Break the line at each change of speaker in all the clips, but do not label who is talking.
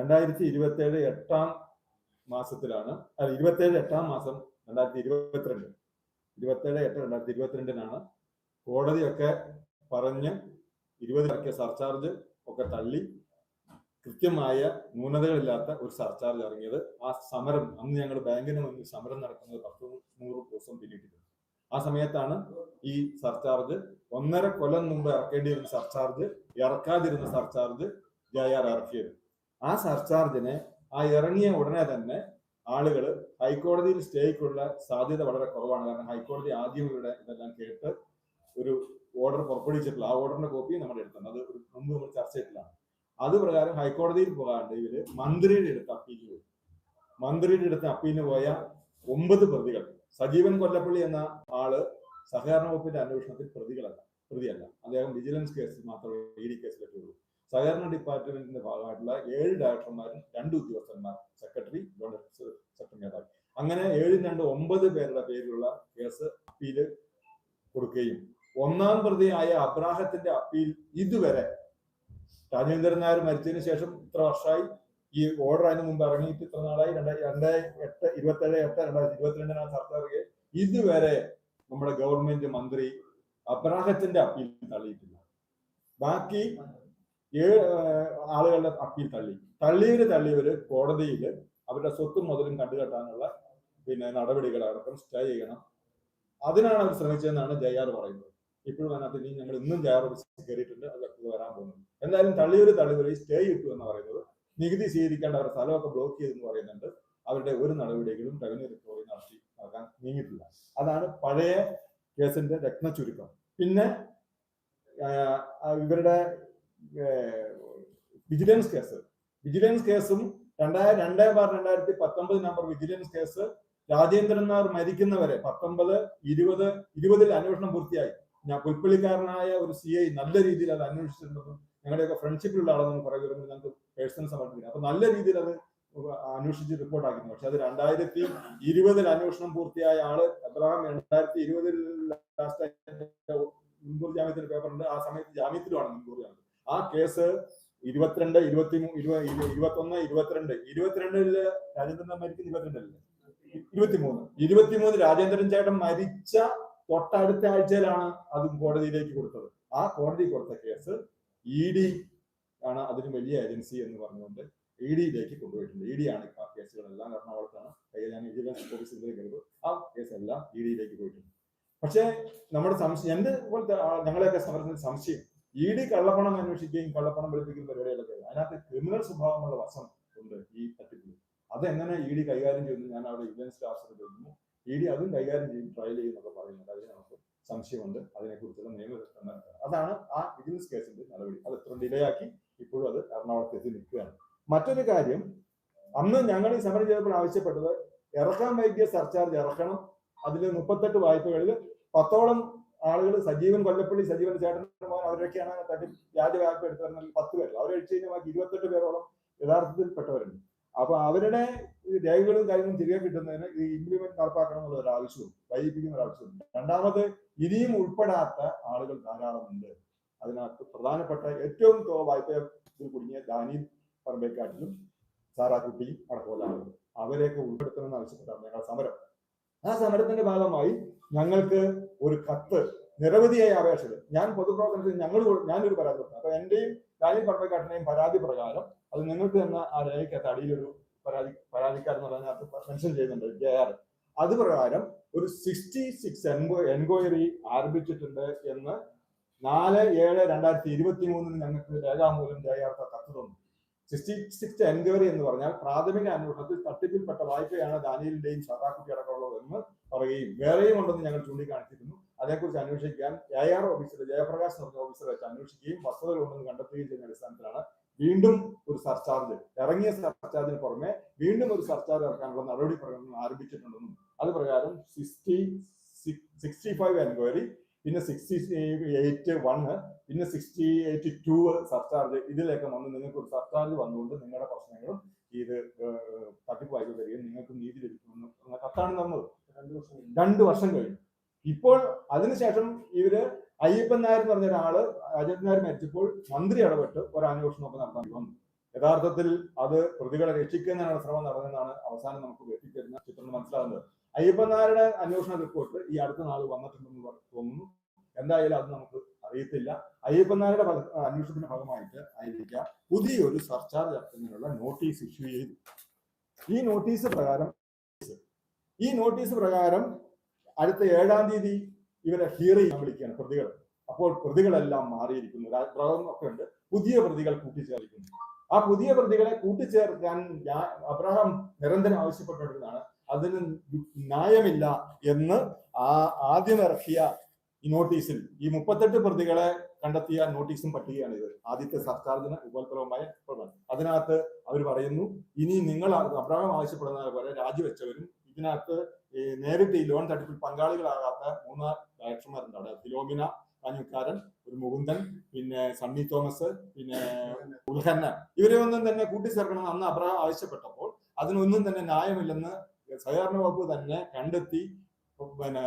രണ്ടായിരത്തി ഇരുപത്തി ഏഴ് എട്ടാം മാസത്തിലാണ് അല്ല ഇരുപത്തേഴ് എട്ടാം മാസം രണ്ടായിരത്തി ഇരുപത്തിരണ്ട് ഇരുപത്തേഴ് എട്ട് രണ്ടായിരത്തി ഇരുപത്തിരണ്ടിനാണ് കോടതിയൊക്കെ പറഞ്ഞ് ഇരുപത് ഇറക്കിയ സർചാർജ് ഒക്കെ തള്ളി കൃത്യമായ ന്യൂനതകളില്ലാത്ത ഒരു സർചാർജ് ഇറങ്ങിയത്. ആ സമരം അന്ന് ഞങ്ങൾ ബാങ്കിന് മുന്നിൽ സമരം നടക്കുന്നത് പത്ത് നൂറ് ദിവസം പിന്നിട്ടിരുന്നു. ആ സമയത്താണ് ഈ സർചാർജ് ഒന്നര കൊല്ലം മുമ്പ് ഇറക്കേണ്ടിയിരുന്ന സർചാർജ് ഇറക്കാതിരുന്ന സർചാർജ് ജെ ആർ ഇറക്കിയത് ആ സർചാർജിനെ ആ ഇറങ്ങിയ ഉടനെ തന്നെ ആളുകൾ ഹൈക്കോടതിയിൽ സ്റ്റേക്കുള്ള സാധ്യത വളരെ കുറവാണ്. കാരണം ഹൈക്കോടതി ആദ്യം ഇവിടെ ഇതെല്ലാം കേട്ട് ഒരു ഓർഡർ പുറപ്പെടുവിച്ചിട്ടില്ല ആ ഓർഡറിന്റെ കോപ്പി നമ്മൾ എടുത്തുണ്ട് അത് മുമ്പ് നമ്മൾ ചർച്ച ചെയ്തിട്ടുള്ളതാണ് അത് പ്രകാരം ഹൈക്കോടതിയിൽ പോകാണ്ട് ഇവർ മന്ത്രിയുടെ അടുത്ത് അപ്പീലിന് പോയി മന്ത്രിയുടെ അടുത്ത് അപ്പീലിന് പോയ ഒമ്പത് പ്രതികൾ സജീവൻ കൊല്ലപ്പള്ളി എന്ന ആൾ സഹകരണ വകുപ്പിന്റെ അന്വേഷണത്തിൽ പ്രതികളല്ല പ്രതിയല്ല. അദ്ദേഹം വിജിലൻസ് കേസിൽ മാത്രമേ ഇ ഡി കേസിലൊക്കെ ഉള്ളൂ. സഹകരണ ഡിപ്പാർട്ട്മെന്റിന്റെ ഭാഗമായിട്ടുള്ള ഏഴ് ഡയറക്ടർമാരും രണ്ട് ഉദ്യോഗസ്ഥന്മാർ സെക്രട്ടറി സെക്രട്ടറി മേധാവി. അങ്ങനെ ഏഴും രണ്ട് ഒമ്പത് പേരുടെ പേരിലുള്ള കേസ് അപ്പീൽ കൊടുക്കുകയും ഒന്നാം പ്രതിയായ അബ്രാഹത്തിന്റെ അപ്പീൽ ഇതുവരെ രാജേന്ദ്രൻ നായർ മരിച്ചതിന് ശേഷം ഇത്ര വർഷമായി ഈ ഓർഡർ അതിന് മുമ്പ് ഇറങ്ങിയിട്ട് ഇത്ര നാളായി? രണ്ടായിരത്തി രണ്ടായിരത്തി എട്ട് ഇരുപത്തേഴ് എട്ട് രണ്ടായിരത്തി ഇരുപത്തിരണ്ടിനാണ് ഇറങ്ങിയത് ഇതുവരെ നമ്മുടെ ഗവൺമെന്റ് മന്ത്രി അബ്രാഹത്തിന്റെ അപ്പീൽ തള്ളിയിട്ടില്ല. ബാക്കി ഏഴ് ആളുകളുടെ അപ്പീൽ തള്ളി. തള്ളിയവര് തള്ളിയവര് കോടതിയിൽ അവരുടെ സ്വത്തും മുതലും കണ്ടുകെട്ടാനുള്ള പിന്നെ നടപടികൾ അടക്കം സ്റ്റേ ചെയ്യണം. അതിനാണ് അവർ ശ്രമിച്ചതെന്നാണ് ജയാർ പറയുന്നത്. ഇപ്പോഴും അതിനകത്ത് ഇനി ഞങ്ങൾ ഇന്നും ജയാർ ഓഫീസിൽ കയറിയിട്ടുണ്ട് അത് വരാൻ പോകുന്നത് എന്തായാലും തള്ളിയൊരു തള്ളിയൊരു സ്റ്റേ ഇട്ടു എന്ന് പറയുന്നത് നികുതി സ്വീകരിക്കേണ്ട അവരുടെ സ്ഥലമൊക്കെ ബ്ലോക്ക് ചെയ്തെന്ന് പറയുന്നുണ്ട്. അവരുടെ ഒരു നടപടികളും റവന്യൂ റിക്കവറി നടത്തി നടക്കാൻ നീങ്ങിയിട്ടില്ല. അതാണ് പഴയ കേസിന്റെ രത്ന ചുരുക്കം പിന്നെ ഇവരുടെ വിജിലൻസ് കേസ് വിജിലൻസ് കേസും രണ്ടായിരം രണ്ടേ ബാർ രണ്ടായിരത്തി പത്തൊമ്പത് number vigilance case Rajendran Nair മരിക്കുന്നവരെ പത്തൊമ്പത് ഇരുപത് ഇരുപതിൽ അന്വേഷണം പൂർത്തിയായി. ഞാൻ പുൽപ്പള്ളിക്കാരനായ ഒരു സി ഐ നല്ല രീതിയിൽ അത് അന്വേഷിച്ചിട്ടുണ്ടെന്നും ഞങ്ങളുടെയൊക്കെ ഫ്രണ്ട്ഷിപ്പിലുള്ള ആളെന്ന് കുറെ വിവരങ്ങൾ ഞങ്ങൾക്ക് പേഴ്സണൽ സമർപ്പിക്കുന്നത് അപ്പൊ നല്ല രീതിയിൽ അത് അന്വേഷിച്ച് റിപ്പോർട്ട് ആക്കുന്നു പക്ഷെ അത് രണ്ടായിരത്തി ഇരുപതിൽ അന്വേഷണം പൂർത്തിയായ ആൾ എബ്രഹാം രണ്ടായിരത്തി ഇരുപതിൽ ലാസ്റ്റ് മുൻകൂർ ജാമ്യത്തിന് പേപ്പറുണ്ട് ആ സമയത്ത് ജാമ്യത്തിലുമാണ് മുൻകൂർ ജാമ്യം. ആ കേസ് ഇരുപത്തിരണ്ട് ഇരുപത്തി ഇരുപത് ഇരുപത്തൊന്ന് ഇരുപത്തിരണ്ട്. ഇരുപത്തിരണ്ടിൽ രാജേന്ദ്രൻ മരിക്കുന്ന ഇരുപത്തിരണ്ടല്ലേ? ഇരുപത്തിമൂന്ന്. ഇരുപത്തിമൂന്ന് രാജേന്ദ്രൻ ചേട്ടൻ മരിച്ച തൊട്ടടുത്ത ആഴ്ചയിലാണ് അതും കോടതിയിലേക്ക് കൊടുത്തത്. ആ കോടതി കൊടുത്ത കേസ് ഇ ഡി ആണ് അതിന് വലിയ ഏജൻസി എന്ന് പറഞ്ഞുകൊണ്ട് ഇ ഡിയിലേക്ക് കൊണ്ടുപോയിട്ടുണ്ട്. ഇ ഡി ആണ് ആ കേസുകളെല്ലാം എറണാകുളത്താണ്. ഞാൻ വിജിലൻസ് ഓഫീസിലേക്ക് കഴിവ് ആ കേസെല്ലാം ഇ ഡിയിലേക്ക് പോയിട്ടുണ്ട്. പക്ഷേ നമ്മുടെ സംശയം എന്റെ പോലത്തെ ഞങ്ങളെയൊക്കെ സംശയം ഇ ഡി കള്ളപ്പണം അന്വേഷിക്കുകയും കള്ളപ്പണം വെളുപ്പിക്കുന്ന പരിപാടികളൊക്കെ അതിനകത്ത് ക്രിമിനൽ സ്വഭാവമുള്ള വശം ഉണ്ട് ഈ തട്ടിപ്പിൽ അതെങ്ങനെ ഇ ഡി കൈകാര്യം ചെയ്യുന്നു? ഞാൻ അവിടെ വിജിലൻസ് സ്റ്റാഫിനെ ചോദിക്കുന്നു. ഇ ഡി അതും കൈകാര്യം ചെയ്യും ട്രയൽ ചെയ്യുന്നൊക്കെ പറയുന്നുണ്ട്. അതിന് നമുക്ക് സംശയമുണ്ട്. അതിനെക്കുറിച്ചുള്ള നിയമ അതാണ് ആ വിജിലൻസ് കേസിന്റെ നടപടി. അത് ഇത്ര ഡിലേ ആക്കി ഇപ്പോഴും അത് എറണാകുളത്ത് എത്തി നിൽക്കുകയാണ്. മറ്റൊരു കാര്യം അന്ന് ഞങ്ങൾ ഈ സമരം ചെയ്തപ്പോൾ ആവശ്യപ്പെട്ടത് ഇറക്കാൻ വൈകിയ സർചാർജ് ഇറക്കണം. അതിൽ മുപ്പത്തെട്ട് വായ്പകളിൽ പത്തോളം ആളുകൾ സജീവൻ കൊല്ലപ്പള്ളി സജീവൻ ചേട്ടൻ മോൻ അവരൊക്കെയാണ് തട്ടി വ്യാജ വായ്പ പറഞ്ഞാൽ പത്ത് പേരിൽ അവരെ അടിച്ചു കഴിഞ്ഞാൽ ബാക്കി ഇരുപത്തെട്ട് പേരോളം യഥാർത്ഥത്തിൽ പെട്ടവരുണ്ട് അപ്പൊ അവരുടെ രേഖകളും കാര്യങ്ങളും തിരികെ കിട്ടുന്നതിന് ഈ ഇംപ്ലിമെന്റ് നടപ്പാക്കണം എന്നുള്ള ഒരു ആവശ്യവും വൈകിപ്പിക്കുന്ന ഒരു ആവശ്യവും രണ്ടാമത് ഇനിയും ഉൾപ്പെടാത്ത ആളുകൾ ധാരാളമുണ്ട് അതിനകത്ത് പ്രധാനപ്പെട്ട ഏറ്റവും വായ്പയിൽ കുടുങ്ങിയ ദാനി പറമ്പേക്കാട്ടിലും സാറാക്കുട്ടിയും അടക്കമുള്ള ആളുകൾ അവരെയൊക്കെ ഉൾപ്പെടുത്തണമെന്ന് ആവശ്യപ്പെട്ടാണ് ഞങ്ങളുടെ സമരം. ആ സമരത്തിന്റെ ഭാഗമായി ഞങ്ങൾക്ക് ഒരു കത്ത് നിരവധിയായ അപേക്ഷകൾ. ഞാൻ പൊതുപ്രവർത്തനത്തിൽ ഞങ്ങൾ ഞാനൊരു പരാതി കൊടുത്തു. അപ്പൊ എന്റെയും രാജീവ് പറമ്പേക്കാട്ടിന്റെയും പരാതി പ്രകാരം അത് നിങ്ങൾക്ക് തന്ന ആ രേഖയ്ക്കകത്ത് അടിയിലൊരു പരാതി പരാതിക്കാരെന്ന് പറഞ്ഞാൽ മെൻഷൻ ചെയ്യുന്നുണ്ട് ജെ ആർ അത് പ്രകാരം ഒരു സിക്സ്റ്റി സിക്സ് എൻക്വയറി ആരംഭിച്ചിട്ടുണ്ട് എന്ന് നാല് ഏഴ് രണ്ടായിരത്തി ഇരുപത്തി മൂന്നിന് ഞങ്ങൾക്ക് രേഖാമൂലം ജെ ആർ കത്ത് തന്നു. സിക്സ്റ്റി സിക്സ് എൻക്വയറി എന്ന് പറഞ്ഞാൽ പ്രാഥമിക അന്വേഷണത്തിൽ തട്ടിപ്പിൽപ്പെട്ട വായ്പയാണ് ദാനിയലിന്റെയും ഷറാക്കുട്ടി അടക്കമുള്ളത് എന്ന് പറയുകയും വേറെയും ഉണ്ടെന്ന് ഞങ്ങൾ ചൂണ്ടിക്കാണിച്ചിരുന്നു. അതേക്കുറിച്ച് അന്വേഷിക്കാൻ എ ആർ ഓഫീസർ ജയപ്രകാശ് എന്ന് പറഞ്ഞ ഓഫീസർ വെച്ച് അന്വേഷിക്കുകയും വസ്തുതകളുണ്ടെന്ന് കണ്ടെത്തുകയും ചെയ്യുന്ന അടിസ്ഥാനത്തിലാണ് വീണ്ടും ഒരു സർചാർജ്. ഇറങ്ങിയ സർചാർജിന് പുറമെ വീണ്ടും ഒരു സർചാർജ് ഇറക്കാനുള്ള നടപടി പ്രകടനം ആരംഭിച്ചിട്ടുണ്ടെന്നും അത് പ്രകാരം സിക്സ്റ്റി സിക്സ്റ്റി ഫൈവ് എൻക്വയറി പിന്നെ സിക്സ്റ്റി എയ്റ്റ് വണ് പിന്നെ സിക്സ്റ്റി എയ്റ്റി ടു സർചാർജ് ഇതിലേക്ക് വന്ന് നിങ്ങൾക്ക് ഒരു സർചാർജ് വന്നുകൊണ്ട് നിങ്ങളുടെ പ്രശ്നങ്ങളും ഇത് തട്ടിപ്പ് വായ്പ തരികയും നിങ്ങൾക്ക് നീതി ലഭിക്കുമെന്ന് കത്താണ് തന്നത് രണ്ട് വർഷം കഴിഞ്ഞു. ഇപ്പോൾ അതിനുശേഷം ഇവർ അയ്യപ്പൻ നായർ എന്ന് പറഞ്ഞ ഒരാൾ അജയൻ നായർ മരിച്ചപ്പോൾ മന്ത്രി ഇടപെട്ട് ഒരു അന്വേഷണമൊക്കെ നടത്താൻ വന്നു. യഥാർത്ഥത്തിൽ അത് പ്രതികളെ രക്ഷിക്കുന്നതിനുള്ള ശ്രമം നടന്നതെന്നാണ് അവസാനം നമുക്ക് എത്തിച്ചേരുന്ന ചിത്രം മനസ്സിലാകുന്നത്. അയ്യപ്പൻ നായരുടെ അന്വേഷണ റിപ്പോർട്ട് ഈ അടുത്ത നാൾ വന്നിട്ടുണ്ടെന്ന് തോന്നുന്നു. എന്തായാലും അത് നമുക്ക് അറിയത്തില്ല. അയ്യപ്പനാരുടെ അന്വേഷണത്തിന്റെ ഭാഗമായിട്ട് ആയിരിക്കാം പുതിയൊരു സർച്ചാർജ് ഇറക്കുന്നതിനുള്ള നോട്ടീസ് ഇഷ്യൂ ചെയ്തു ഈ നോട്ടീസ് പ്രകാരം ഈ നോട്ടീസ് പ്രകാരം അടുത്ത ഏഴാം തീയതി ഇവരെ ഹിയർ ചെയ്യാൻ വിളിക്കുകയാണ് പ്രതികൾ. അപ്പോൾ പ്രതികളെല്ലാം മാറിയിരിക്കുന്നു. ഒക്കെ ഉണ്ട്. പുതിയ പ്രതികൾ കൂട്ടിച്ചേർക്കുന്നു. ആ പുതിയ പ്രതികളെ കൂട്ടിച്ചേർക്കാൻ അബ്രഹാം നിരന്തരം ആവശ്യപ്പെട്ടിട്ടുള്ളതാണ് അതിന് ന്യായമില്ല എന്ന് ആ ആദ്യം ഇറക്കിയ ഈ നോട്ടീസിൽ ഈ മുപ്പത്തെട്ട് പ്രതികളെ കണ്ടെത്തിയ നോട്ടീസും പട്ടികയാണ് ഇത് ആദ്യത്തെ സർക്കാരിന് ഉപോത്പലവുമായ പ്രകടനം അതിനകത്ത് അവർ പറയുന്നു ഇനി നിങ്ങൾ അബ്രഹാം ആവശ്യപ്പെടുന്നത് പോലെ രാജിവെച്ചവരും ഇതിനകത്ത് നേരിട്ട് ഈ ലോൺ തട്ടിപ്പിൽ പങ്കാളികളാകാത്ത മൂന്ന് ഡയറക്ടർമാരുണ്ട് അവിടെ. ഫിലോമിന കാഞ്ഞുക്കാരൻ ഒരു മുകുന്ദൻ പിന്നെ സണ്ണി തോമസ് പിന്നെ ഉൽഹന്ന. ഇവരെ ഒന്നും തന്നെ കൂട്ടിച്ചേർക്കണമെന്ന് അന്ന് അബ്രഹാം ആവശ്യപ്പെട്ടപ്പോൾ അതിനൊന്നും തന്നെ ന്യായമില്ലെന്ന് സഹകരണ വകുപ്പ് തന്നെ കണ്ടെത്തി പിന്നെ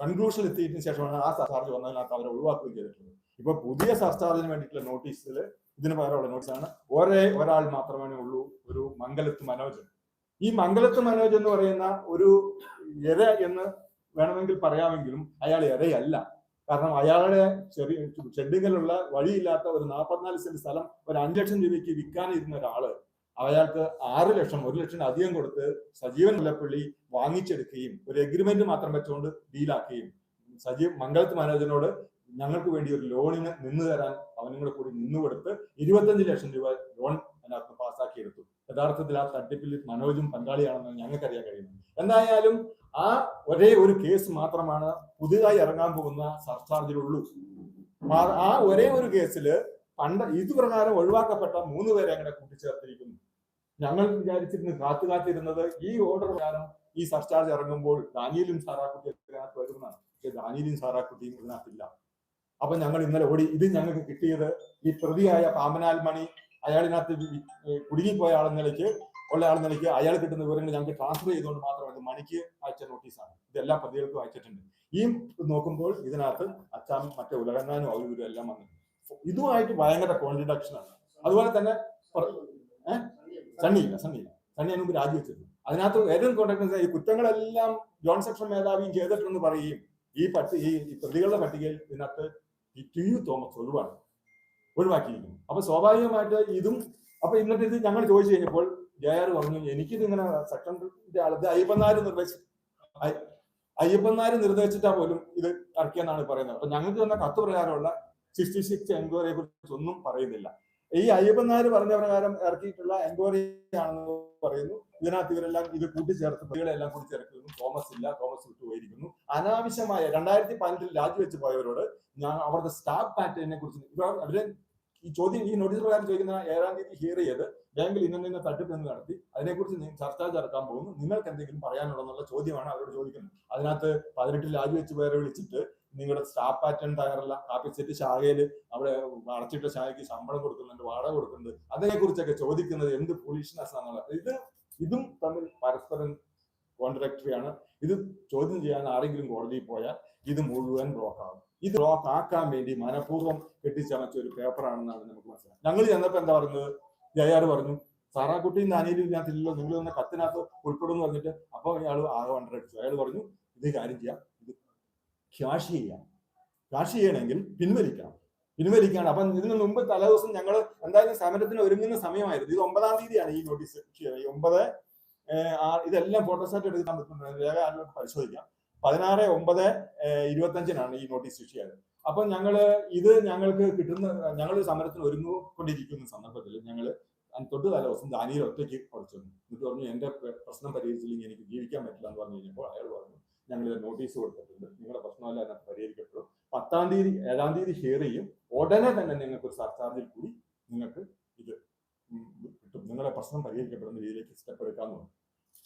കൺക്ലൂഷൻ എത്തിയതിനു ശേഷമാണ് ആ സർചാർജ് വന്നതിനകത്ത് അവരെ ഒഴിവാക്കുകയും ചെയ്തിട്ടുള്ളത്. ഇപ്പൊ പുതിയ സർചാർജിന് വേണ്ടിയിട്ടുള്ള നോട്ടീസിൽ ഇതിന് പകരമുള്ള നോട്ടീസാണ് ഒരേ ഒരാൾ മാത്രമേ ഉള്ളൂ ഒരു മംഗലത്ത് മനോജൻ ഈ മംഗലത്ത് മനോജ് എന്ന് പറയുന്ന ഒരു എര എന്ന് വേണമെങ്കിൽ പറയാമെങ്കിലും അയാൾ എരയല്ല കാരണം അയാളുടെ ചെറിയ ഷെഡിങ്ങിലുള്ള വഴിയില്ലാത്ത ഒരു നാൽപ്പത്തിനാല് സെന്റ് സ്ഥലം ഒരു അഞ്ച് ലക്ഷം രൂപയ്ക്ക് വിൽക്കാനിരുന്ന ഒരാൾ അയാൾക്ക് ആറ് ലക്ഷം ഒരു ലക്ഷം അധികം കൊടുത്ത് സജീവൻ മുല്ലപ്പള്ളി വാങ്ങിച്ചെടുക്കുകയും ഒരു എഗ്രിമെന്റ് മാത്രം വെച്ചുകൊണ്ട് ഡീലാക്കുകയും സജീവ് മംഗളത്ത് മനോജനോട് ഞങ്ങൾക്ക് വേണ്ടി ഒരു ലോണിന് നിന്ന് തരാൻ അവനും കൂടെ കൂടി നിന്ന് കൊടുത്ത് ഇരുപത്തഞ്ച് ലക്ഷം രൂപ ലോൺ അതിനകത്ത് പാസ്സാക്കി എടുത്തു യഥാർത്ഥത്തിൽ ആ തട്ടിപ്പിൽ മനോജും പങ്കാളിയാണെന്ന് ഞങ്ങൾക്കറിയാൻ കഴിയുന്നു. എന്തായാലും ആ ഒരേ ഒരു കേസ് മാത്രമാണ് പുതുതായി ഇറങ്ങാൻ പോകുന്ന സർചാർജിലുള്ളൂ. ആ- ഒരേ ഒരു കേസിൽ പണ്ട് ഇത് പ്രകാരം ഒഴിവാക്കപ്പെട്ട മൂന്ന് പേരെ അങ്ങനെ കൂട്ടിച്ചേർത്തിരിക്കുന്നു. ഞങ്ങൾ വിചാരിച്ചിരുന്നു കാത്തു കാത്തിരുന്നത് ഈ ഓർഡർ പ്രകാരം ഈ സർചാർജ് ഇറങ്ങുമ്പോൾ ഡാനിയലും സാറാക്കുട്ടി ഇതിനകത്ത് വരുമെന്നാണ്. പക്ഷെ സാറാക്കുട്ടിയും ഇതിനകത്തില്ല അപ്പൊ ഞങ്ങൾ ഇന്നലെ ഓടി ഇത് ഞങ്ങൾക്ക് കിട്ടിയത് ഈ പ്രതിയായ പാമ്പനാൽ മണി അയാളിനകത്ത് കുടുങ്ങിപ്പോയ ആളെന്ന നിലയ്ക്ക് ഉള്ള ആളെന്ന നിലയ്ക്ക് അയാൾ കിട്ടുന്ന വിവരങ്ങൾ ഞങ്ങൾക്ക് ട്രാൻസ്ഫർ ചെയ്തുകൊണ്ട് മാത്രമാണ് ഇത് മണിക്ക് അയച്ച നോട്ടീസാണ് ഇത് എല്ലാ പ്രതികൾക്കും അയച്ചിട്ടുണ്ട്. ഈ നോക്കുമ്പോൾ ഇതിനകത്ത് അച്ചാം മറ്റേ ഉലകന്നാനും അവരും എല്ലാം വന്നിട്ടുണ്ട്. ഇതുമായിട്ട് ഭയങ്കര കോൺട്രഡക്ഷൻ ആണ്. അതുപോലെ തന്നെ സണ്ണിയില്ല സണ്ണിയില്ല സണ്ണി അതിന് മുമ്പ് രാജിവെച്ചിരുന്നു. അതിനകത്ത് ഏറ്റവും കോൺട്രാക്ട് ഈ കുറ്റങ്ങളെല്ലാം ജോൺ സെക്ഷൻ മേധാവിയും ചെയ്തിട്ടുണ്ടെന്ന് പറയുകയും ഈ പട്ടി ഈ പ്രതികളുടെ പട്ടികയിൽ ഇതിനകത്ത് ഈ ടി യു തോമസ് ഒഴിവാണ്. ഒഴിവാക്കിയിരിക്കുന്നു. അപ്പൊ സ്വാഭാവികമായിട്ട് ഇതും അപ്പൊ ഇന്നത്തെ ഇത് ഞങ്ങൾ ചോദിച്ചു കഴിഞ്ഞപ്പോൾ ജയാർ പറഞ്ഞു എനിക്കിത് ഇങ്ങനെ സെക്ഷന്റെ ആളത് അയ്യപ്പനാര് നിർദ്ദേശിച്ചു അയ്- അയ്യപ്പനാര് നിർദ്ദേശിച്ചാൽ പോലും ഇത് ഇറക്കിയെന്നാണ് പറയുന്നത്. അപ്പൊ ഞങ്ങൾക്ക് തന്ന കത്ത് പ്രകാരമുള്ള സിക്സ്റ്റി സിക്സ് എൻക്വയറിയെ കുറിച്ച് ഒന്നും പറയുന്നില്ല. ഈ അയ്യപ്പനാര് പറഞ്ഞ പ്രകാരം ഇറക്കിയിട്ടുള്ള എൻക്വയറി ആണെന്ന് പറയുന്നു. ഇതിനകത്ത് ഇവരെല്ലാം ഇത് കൂട്ടിച്ചേർത്ത് പ്രതികളെല്ലാം കൂടി ചേർക്കുന്നു. തോമസ് ഇല്ല തോമസ് വിട്ടുപോയിരിക്കുന്നു അനാവശ്യമായ രണ്ടായിരത്തി പതിനെട്ടിൽ രാജിവെച്ച് പോയവരോട് ഞാൻ അവരുടെ സ്റ്റാഫ് പാറ്റേണിനെ കുറിച്ച് ഇവർ അവർ ഈ ചോദ്യം ഈ നോട്ടീസ് പ്രകാരം ചോദിക്കുന്ന ഏഴാം തീയതി ഹിയർ ചെയ്ത് ബാങ്കിൽ ഇന്ന തട്ടിപ്പ് എന്ന് നടത്തി. അതിനെക്കുറിച്ച് ചർച്ച ചേർക്കാൻ പോകുന്നു. നിങ്ങൾക്ക് എന്തെങ്കിലും പറയാനുള്ളതെന്നുള്ള ചോദ്യമാണ് അവരോട് ചോദിക്കുന്നത്. അതിനകത്ത് പതിനെട്ടിൽ രാജിവെച്ച് പേരെ വിളിച്ചിട്ട് നിങ്ങളുടെ സ്റ്റാഫ് പാറ്റേൺ തയ്യാറല്ല കാപ്പിച്ചെറ്റ് ശാഖയിൽ അവിടെ അടച്ചിട്ട ശാഖയ്ക്ക് ശമ്പളം കൊടുക്കുന്നുണ്ട് വാടക കൊടുക്കുന്നുണ്ട്. അതിനെക്കുറിച്ചൊക്കെ ചോദിക്കുന്നത് എന്ത് ഫുളിഷ്നെസ് ആണെന്നുള്ളത് ഇത് ഇതും തമ്മിൽ പരസ്പരം കോൺട്രാക്ടറി ആണ്. ഇത് ചോദ്യം ചെയ്യാൻ ആരെങ്കിലും കോടതിയിൽ പോയാൽ ഇത് മുഴുവൻ ബ്ലോക്ക് ആകും. ഇത് ബ്ലോക്ക് ആക്കാൻ വേണ്ടി മനഃപൂർവം കെട്ടിച്ചമച്ച ഒരു പേപ്പറാണെന്നാണ് നമുക്ക് മനസ്സിലായത് ഞങ്ങൾ ചെന്നപ്പോ എന്താ പറയുന്നത് ജയാർ പറഞ്ഞു സാറാക്കുട്ടിയും നാനിയിലും ഇതിനകത്തില്ലല്ലോ നിങ്ങൾ തന്നെ കത്തിനകത്ത് ഉൾപ്പെടുന്നു പറഞ്ഞിട്ട് അപ്പൊ അയാൾ ആകെ വണ്ടടിച്ചു അയാൾ പറഞ്ഞു ഇത് കാര്യം ചെയ്യാം. ക്യാഷ് ചെയ്യാം ക്യാഷ് ചെയ്യണമെങ്കിൽ പിൻവലിക്കാം പിൻവലിക്കാണ്. അപ്പം ഇതിന് മുമ്പ് തലേദിവസം ഞങ്ങൾ എന്തായാലും സമരത്തിന് ഒരുങ്ങുന്ന സമയമായിരുന്നു. ഇത് ഒമ്പതാം തീയതിയാണ് ഈ നോട്ടീസ് ഒമ്പത് ഇതെല്ലാം ഫോട്ടോസ്റ്റാറ്റ് എടുക്കാൻ പറ്റുന്നുണ്ട്. രേഖ ആരും പരിശോധിക്കാം. പതിനാറ് ഒമ്പത് ഇരുപത്തഞ്ചിനാണ് ഈ നോട്ടീസ് ഇഷ്യൂ ചെയ്തത് അപ്പൊ ഞങ്ങൾ ഇത് ഞങ്ങൾക്ക് കിട്ടുന്ന ഞങ്ങൾ സമരത്തിന് ഒരുങ്ങിക്കൊണ്ടിരിക്കുന്ന സന്ദർഭത്തിൽ ഞങ്ങൾ തൊട്ട് തലേ ദിവസം ദാനിയിൽ ഒറ്റയ്ക്ക് കുറച്ചു എന്നിട്ട് പറഞ്ഞു എന്റെ പ്രശ്നം പരിഹരിച്ചില്ലെങ്കിൽ എനിക്ക് ജീവിക്കാൻ പറ്റില്ല എന്ന് പറഞ്ഞു കഴിഞ്ഞപ്പോൾ അയാൾ പറഞ്ഞു ഞങ്ങൾ നോട്ടീസ് കൊടുത്തിട്ടുണ്ട്. നിങ്ങളുടെ പ്രശ്നമല്ല അതിനകത്ത് പരിഹരിക്കപ്പെടും. പത്താം തീയതി ഏഴാം തീയതി ഷെയർ ചെയ്യും. ഉടനെ തന്നെ നിങ്ങൾക്ക് ഒരു സർചാർജിൽ കൂടി നിങ്ങൾക്ക് ഇത് കിട്ടും. നിങ്ങളുടെ പ്രശ്നം പരിഹരിക്കപ്പെടുന്ന രീതിയിലേക്ക് സ്റ്റെപ്പ് എടുക്കാന്ന് പറഞ്ഞു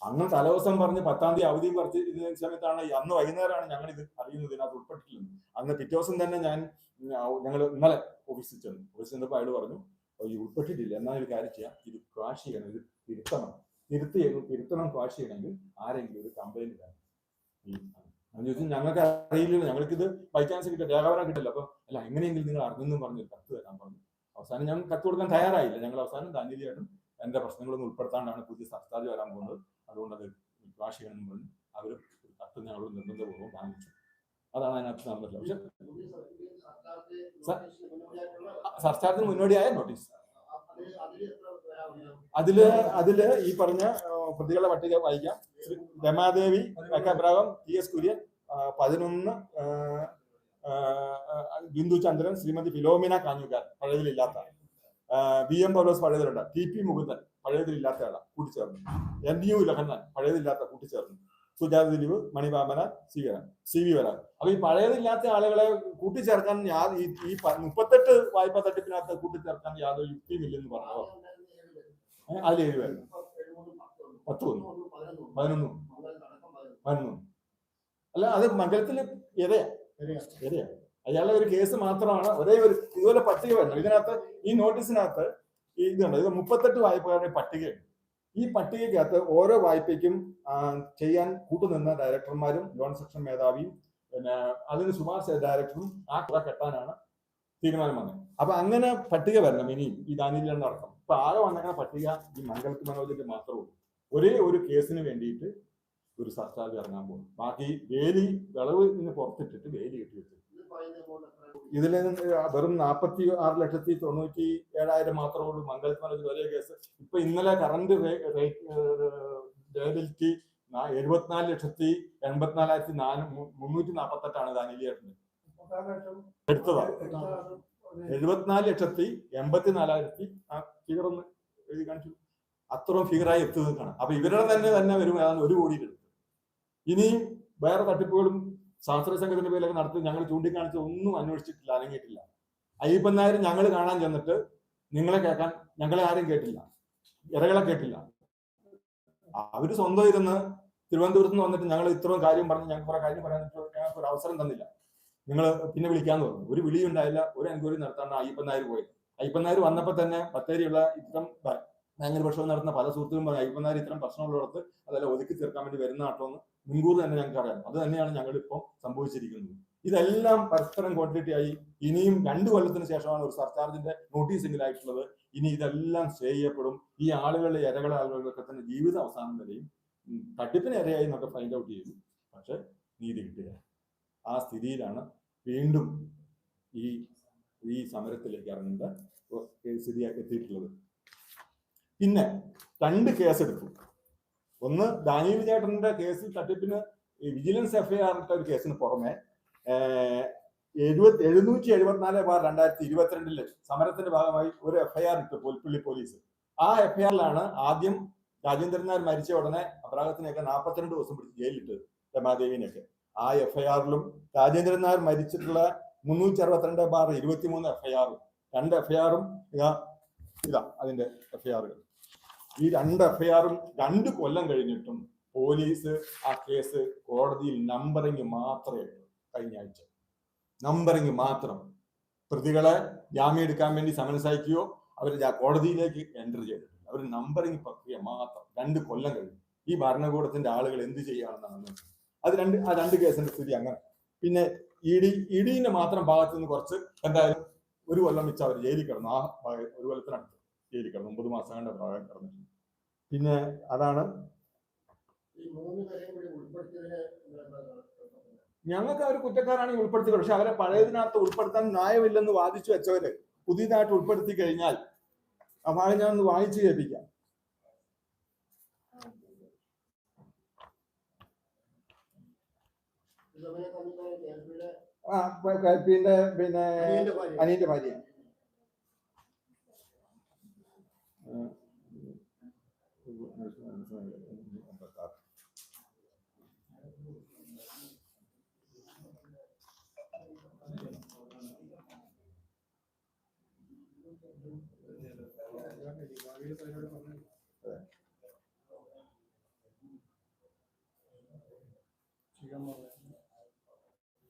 അന്ന് തലേദിവസം പറഞ്ഞ് പത്താം തീയതി അവധി പറിച്ച് സമയത്താണ് അന്ന് വൈകുന്നേരമാണ് ഞങ്ങൾ ഇത് അറിയുന്നത്. ഇതിനകത്ത് ഉൾപ്പെട്ടിട്ടില്ലെന്ന്. അന്ന് പിറ്റേ ദിവസം തന്നെ ഞാൻ ഞങ്ങൾ ഇന്നലെ ഓഫീസിൽ ചെന്നു. ഓഫീസിൽ ചെന്നപ്പോൾ അയാൾ പറഞ്ഞു "ഓ, ഈ ഉൾപ്പെട്ടിട്ടില്ല. എന്നാൽ ഒരു കാര്യം ചെയ്യാം. ഇത് ക്വാഷ് ചെയ്യണം. ഇത് തിരുത്തണം തിരുത്തി തിരുത്തണം ക്വാഷ് ചെയ്യണമെങ്കിൽ ആരെങ്കിലും ഒരു കംപ്ലൈന്റ് വേണം ചോദിച്ചാൽ ഞങ്ങൾക്ക് അറിയില്ലല്ലോ ഇത് ബൈ ചാൻസ് കിട്ടില്ല രേഖാപരം കിട്ടില്ല? അപ്പൊ അല്ല എങ്ങനെയെങ്കിലും നിങ്ങൾ അറിഞ്ഞെന്നും പറഞ്ഞു കത്ത് തരാൻ പറഞ്ഞു. അവസാനം ഞങ്ങൾ കത്ത് കൊടുക്കാൻ തയ്യാറായില്ല. ഞങ്ങൾ അവസാനം ദാനിയേലിയായിട്ടും എന്റെ പ്രശ്നങ്ങളൊന്നും ഉൾപ്പെടുത്താണ്ടാണ് പുതിയ സർക്കാർ വരാൻ പോകുന്നത്. അതുകൊണ്ട് അത് വിശ്വാസ ചെയ്യണമെന്ന് പറഞ്ഞ് അവർ കത്ത് ഞങ്ങളോട് നിർബന്ധപൂർവം വാങ്ങിച്ചു. അതാണ് അതിനകത്ത് നടന്നിട്ടുള്ളത്. പക്ഷെ സർക്കാരിന് മുന്നോടിയായ നോട്ടീസ്.
അതിൽ അതിൽ
ഈ പറഞ്ഞ പ്രതികളെ പ്രതികളുടെ പട്ടിക വായിക്കാം. രമാദേവി അബ്രാഹം ടി എസ് കുര്യൻ പതിനൊന്ന് ബിന്ദു ചന്ദ്രൻ ശ്രീമതി ഫിലോമിന കാഞ്ഞുകാർ പഴയതിലില്ലാത്ത ബി വി എം പൗലോസ് പഴയതിലുണ്ട്. ടി പി മുകുന്ദൻ പഴയതിലില്ലാത്ത ആളാണ് കൂട്ടിച്ചേർന്നു. എൻ യു ലഹന്നാൻ പഴയതില്ലാത്ത കൂട്ടിച്ചേർന്നു. സുജാത ദിലീപ് മണിബാബന സി വരാൻ സി വി വരാൻ. അപ്പൊ ഈ പഴയതില്ലാത്ത ആളുകളെ കൂട്ടിച്ചേർക്കാൻ ഞാൻ ഈ മുപ്പത്തെട്ട് വായ്പ തട്ടിപ്പിനകത്ത് കൂട്ടിച്ചേർക്കാൻ യാതൊരു യുക്തിയും ഇല്ലെന്ന് പറഞ്ഞു
ആകെ ഉണ്ടായിരുന്നത് ഏഴ് പേര്.
ഏ, അതിൽ ഏഴ്
പേരുണ്ട്. പത്തും
വന്നു
പതിനൊന്നും.
പതിനൊന്നും. അല്ല അത് ഇരയാ ഇരയാ അയാളുടെ ഒരു കേസ് മാത്രമാണ്. ഒരേ ഒരു ഇതുപോലെ പട്ടിക വരണം ഇതിനകത്ത് ഈ നോട്ടീസിനകത്ത് ഈ ഇതുണ്ട്. ഇത് മുപ്പത്തെട്ട് വായ്പക്കാരുടെ പട്ടികയുണ്ട്. ഈ പട്ടികയ്ക്കകത്ത് ഓരോ വായ്പയ്ക്കും ചെയ്യാൻ കൂട്ടുനിന്ന ഡയറക്ടർമാരും ലോൺ സെക്ഷൻ മേധാവിയും പിന്നെ അതിന് ശുപാർശ ഡയറക്ടറും ആ തുക കെട്ടാനാണ് തീരുമാനം വന്നത്. അപ്പൊ അങ്ങനെ പട്ടിക വരണം ഇനിയും ഈ ദാനിയിലെണ്ണ അടക്കം ഇപ്പൊ ആകെ വന്നേക്കുന്ന പട്ടിക ഈ മംഗളത്ത് മനോജിന്റെ മാത്രമേ ഉള്ളൂ. ഒരേ ഒരു കേസിന് വേണ്ടിയിട്ട് ഒരു സർക്കാർ ഇറങ്ങാൻ പോകും ബാക്കി വേലി വിളവ് ഇന്ന് പുറത്തിട്ടിട്ട് വേലി കെട്ടി വെച്ചു? ഇതിൽ വെറും നാൽപ്പത്തി ആറ് ലക്ഷത്തി തൊണ്ണൂറ്റി ഏഴായിരം മാത്രമേ ഉള്ളൂ മംഗളത്ത് മനോജ് ഒരേ കേസ്. ഇപ്പൊ ഇന്നലെ കറണ്ട് ലയബിലിറ്റി എഴുപത്തിനാല് ലക്ഷത്തി എൺപത്തിനാലായിരത്തി നാല് മുന്നൂറ്റി നാൽപ്പത്തെട്ടാണ് ദാനിലിയേട്ടന് എടുത്തതാണ് എഴുപത്തിനാല് ലക്ഷത്തി എൺപത്തിനാലായിരത്തി ഫിഗർ ഒന്ന് എഴുതി കാണിച്ചു. അത്രയും ഫിഗറായി എത്തി കാണാം. അപ്പൊ ഇവരുടെ തന്നെ തന്നെ വരും ഏതാണ്ട് ഒരു കോടി എടുത്ത് ഇനിയും വേറെ തട്ടിപ്പുകളും ശാസ്ത്ര സംഘത്തിന്റെ പേരിലൊക്കെ നടത്തി ഞങ്ങൾ ചൂണ്ടിക്കാണിച്ച് ഒന്നും അന്വേഷിച്ചിട്ടില്ല അനങ്ങിയിട്ടില്ല. അയ്യപ്പൻ നായർ ഞങ്ങൾ കാണാൻ ചെന്നിട്ട് നിങ്ങളെ കേൾക്കാൻ ഞങ്ങളെ ആരും കേട്ടില്ല. ഇരകളെ കേട്ടില്ല. അവർ സ്വന്തം ഇരുന്ന് തിരുവനന്തപുരത്ത് നിന്ന് വന്നിട്ട് ഞങ്ങൾ ഇത്രയും കാര്യം പറഞ്ഞ് ഞങ്ങൾക്ക് കുറെ കാര്യം പറയാൻ ഞങ്ങൾക്ക് ഒരു അവസരം തന്നില്ല. നിങ്ങൾ പിന്നെ വിളിക്കാന്ന് പറഞ്ഞു. ഒരു വിളിയും ഉണ്ടായില്ല. ഒരു എൻക്വയറി നടത്താണ്ട് അയ്യപ്പൻ നായർ പോയത് അയ്യപ്പൻ നായർ വന്നപ്പോൾ തന്നെ ബത്തേരിയുള്ള ഇത്തരം ഭയങ്കര പ്രശ്നം നടത്തുന്ന പല സുഹൃത്തുക്കളും പറഞ്ഞു അയ്യപ്പൻ നായർ ഇത്തരം പ്രശ്നമുള്ളിടത്ത് അതെല്ലാം ഒതുക്കി തീർക്കാൻ വേണ്ടി വരുന്ന നാട്ടോന്ന് മുൻകൂർ തന്നെ ഞങ്ങൾക്ക് അറിയാം. അത് തന്നെയാണ് ഞങ്ങൾ ഇപ്പോൾ സംഭവിച്ചിരിക്കുന്നത്. ഇതെല്ലാം പരസ്പരം ക്വാണ്ടിറ്റി ആയി. ഇനിയും രണ്ട് കൊല്ലത്തിന് ശേഷമാണ് ഒരു സർക്കാരിന്റെ നോട്ടീസ് ആയിട്ടുള്ളത് ഇനി ഇതെല്ലാം സ്റ്റേ ചെയ്യപ്പെടും. ഈ ആളുകളുടെ ഇരകളെ ആളുകളൊക്കെ തന്നെ ജീവിത അവസാനം വരെയും തട്ടിപ്പിന് ഇരയായി എന്നൊക്കെ ഫൈൻഡ് ഔട്ട് ചെയ്തു. പക്ഷെ നീതി കിട്ടുക ആ സ്ഥിതിയിലാണ് വീണ്ടും ഈ ഈ സമരത്തിലേക്ക് ഇറങ്ങുന്നത് ഒ- സ്ഥിതി എത്തിയിട്ടുള്ളത്. പിന്നെ രണ്ട് കേസ് കേസെടുത്തു. ഒന്ന് ദാനിയൽ ചേട്ടന്റെ കേസിൽ തട്ടിപ്പിന് വിജിലൻസ് എഫ്ഐആർ ഒരു കേസിന് പുറമെ എഴുപത്തി എഴുന്നൂറ്റി എഴുപത്തിനാല് ബാർ രണ്ടായിരത്തി ഇരുപത്തിരണ്ടിൽ സമരത്തിന്റെ ഭാഗമായി ഒരു എഫ്ഐആർ ഇട്ടു പുൽപ്പള്ളി പോലീസ്. ആ എഫ്ഐആറിലാണ് ആദ്യം രാജേന്ദ്രനാഥ് മരിച്ച ഉടനെ അബ്രാഹത്തിനെയൊക്കെ നാൽപ്പത്തിരണ്ട് ദിവസം പിടിച്ച് ജയിലിട്ടത് രമാദേവിനെയൊക്കെ. ആ എഫ്ഐആറിലും രാജേന്ദ്രൻ നായർ മരിച്ചിട്ടുള്ള മുന്നൂറ്റി അറുപത്തിരണ്ട് ബാർ ഇരുപത്തിമൂന്ന് എഫ്ഐആറും രണ്ട് എഫ്ഐആറും ഇതാ ഇതാ അതിന്റെ എഫ്ഐആറുകൾ ഈ രണ്ട് എഫ്ഐആറും രണ്ട് കൊല്ലം കഴിഞ്ഞിട്ടും പോലീസ് ആ കേസ് കോടതിയിൽ നമ്പറിങ് മാത്രമേ കഴിഞ്ഞ ആഴ്ച. നമ്പറിങ് മാത്രം. പ്രതികളെ ജാമ്യം എടുക്കാൻ വേണ്ടി സമൻസ് അയക്കുകയോ അവർ കോടതിയിലേക്ക് എന്റർ ചെയ്തിട്ടില്ല അവർ നമ്പറിങ് പ്രക്രിയ മാത്രം രണ്ട് കൊല്ലം കഴിഞ്ഞു. ഈ ഭരണകൂടത്തിന്റെ ആളുകൾ എന്ത് ചെയ്യുകയാണെന്നാണ് അത് രണ്ട് ആ രണ്ട് കേസിന്റെ സ്ഥിതി അങ്ങനെ. പിന്നെ ഇ ഡി ഇ ഡിന്റെ മാത്രം ഭാഗത്ത് നിന്ന് കുറച്ച് എന്തായാലും ഒരു കൊല്ലം വെച്ച് അവർ ജയിലിൽ കിടന്നു. ആ ഭാഗ- ഒരു കൊല്ലത്തിനടുത്ത് ജയിലിൽ കിടന്നു. ഒമ്പത് മാസം കണ്ട ഭാഗം കിടന്നു പിന്നെ അതാണ്? ഞങ്ങൾക്ക് അവർ കുറ്റക്കാരാണെങ്കിൽ ഉൾപ്പെടുത്തി പക്ഷെ അവരെ പഴയതിനകത്ത് ഉൾപ്പെടുത്താൻ ന്യായമില്ലെന്ന് വാദിച്ചു വെച്ചവര് പുതിയതായിട്ട് ഉൾപ്പെടുത്തി കഴിഞ്ഞാൽ ആ ഭാഗം ഞാൻ ഒന്ന് വായിച്ചു കേൾപ്പിക്കാം
ഈ സമയത്ത് നമുക്ക് കേരളത്തിലെ
ആ പിന്നെ പിന്നെ
അനിയന്റെ ഭാര്യ.
അനിയന്റെ ഭാര്യ